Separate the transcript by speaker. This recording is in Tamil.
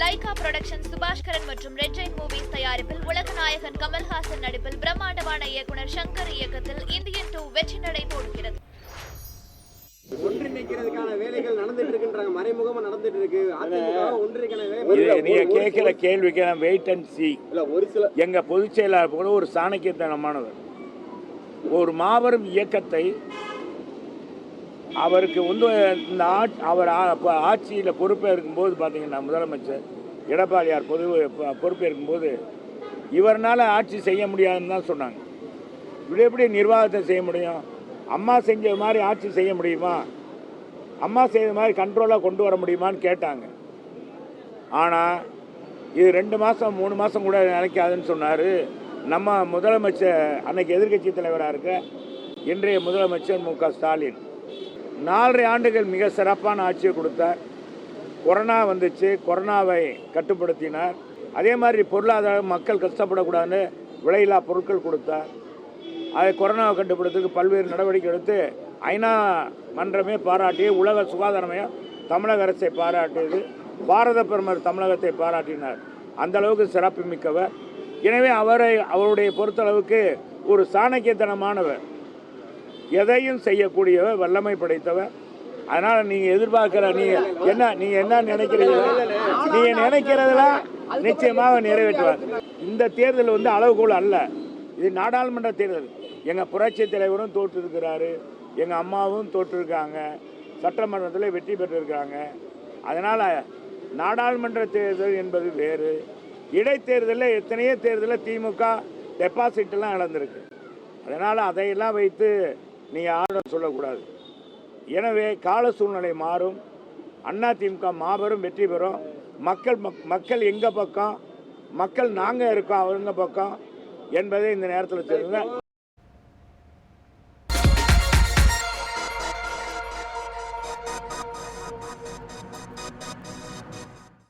Speaker 1: லைகா புரொடக்ஷன் சுபாஷ்கரன் மற்றும் ரெட் ஜெயின் மூவிஸ் தயாரிப்பில் உலகநாயகன் கமல்ஹாசன் நடிப்பில் பிரம்மாண்டமான இயக்குனர் சங்கர் இயக்கத்தில் இந்தியன் டூ வெற்றி நடை போடுகிறது.
Speaker 2: ஒன்றிணைக்கிறதுக்கான வேலைகள் நடந்துட்டு இருக்குன்றாங்க மறைமுகமா நடந்துட்டு இருக்கு
Speaker 3: நீங்க கேட்கிற கேள்விக்கு நான் வெயிட் அண்ட் சி
Speaker 2: இல்ல ஒரு சில
Speaker 3: எங்க பொதுச் செயலாளர் கூட ஒரு சாணக்கியத்தனமானவர். ஒரு மாபெரும் இயக்கத்தை அவருக்கு வந்து இந்த ஆட் அவர் ஆட்சியில் பொறுப்பேற்கும் போது பார்த்தீங்கன்னா முதலமைச்சர் எடப்பாடியார் பொது பொ- பொறுப்பேற்கும் போது இவர்னால் ஆட்சி செய்ய முடியாதுன்னு தான் சொன்னாங்க. இப்படி எப்படி நிர்வாகத்தை செய்ய முடியும்? அம்மா செஞ்ச மாதிரி ஆட்சி செய்ய முடியுமா? அம்மா செய்த மாதிரி கண்ட்ரோலாக கொண்டு வர முடியுமான்னு கேட்டாங்க. ஆனால் இது ரெண்டு மாதம் மூணு மாதம் கூட நினைக்காதுன்னு சொன்னார். நம்ம முதலமைச்சர் அன்னைக்கு எதிர்க்கட்சி தலைவராக இருக்க இன்றைய முதலமைச்சர் மு க ஸ்டாலின். நாலரை ஆண்டுகள் மிக சிறப்பான ஆட்சியை கொடுத்தார் கொரோனா வந்துச்சு கொரோனாவை கட்டுப்படுத்தினார். அதே மாதிரி பொருளாதாரம் மக்கள் கஷ்டப்படக்கூடாதுன்னு விலையில்லா பொருட்கள் கொடுத்தார் அதை கொரோனாவை கட்டுப்படுத்துறதுக்கு பல்வேறு நடவடிக்கை எடுத்து ஐநா மன்றமே பாராட்டி உலக சுகாதார மையம் தமிழக அரசை பாராட்டியது பாரத பிரதமர் தமிழகத்தை பாராட்டினார். அந்த அளவுக்கு சிறப்பு மிக்கவர் எனவே அவரை அவருடைய பொறுத்தளவுக்கு ஒரு சாணக்கியத்தனமானவர். எதையும் செய்யக்கூடியவர் வல்லமை படைத்தவர். அதனால நீங்க எதிர்பார்க்கிற நீங்க என்ன நீங்க என்ன நினைக்கிறீங்க நீங்க நினைக்கிறதெல்லாம் நிச்சயமாக நிறைவேற்றுவார். இந்த தேர்தல் வந்து அளவுகோல் அல்ல. இது நாடாளுமன்ற தேர்தல். எங்க புரட்சி தலைவரும் தோற்றிருக்கிறாரு. எங்க அம்மாவும் தோற்றிருக்காங்க. சட்டமன்றத்தில் வெற்றி பெற்றிருக்காங்க அதனால நாடாளுமன்ற தேர்தல் என்பது வேறு. இடைத்தேர்தலில் எத்தனையோ தேர்தலில் திமுக டெபாசிட்லாம் இழந்திருக்கு. அதனால் அதையெல்லாம் வைத்து நீங்கள் ஆர்டர் சொல்லக்கூடாது. எனவே கால சூழ்நிலை மாறும். அதிமுக மாபெரும் வெற்றி பெறும். மக்கள் மக்- மக்கள் எங்கள் பக்கம்? மக்கள் நாங்கள் இருக்கோம் அவங்க பக்கம்? என்பதை இந்த நேரத்தில் தெரிஞ்சேன்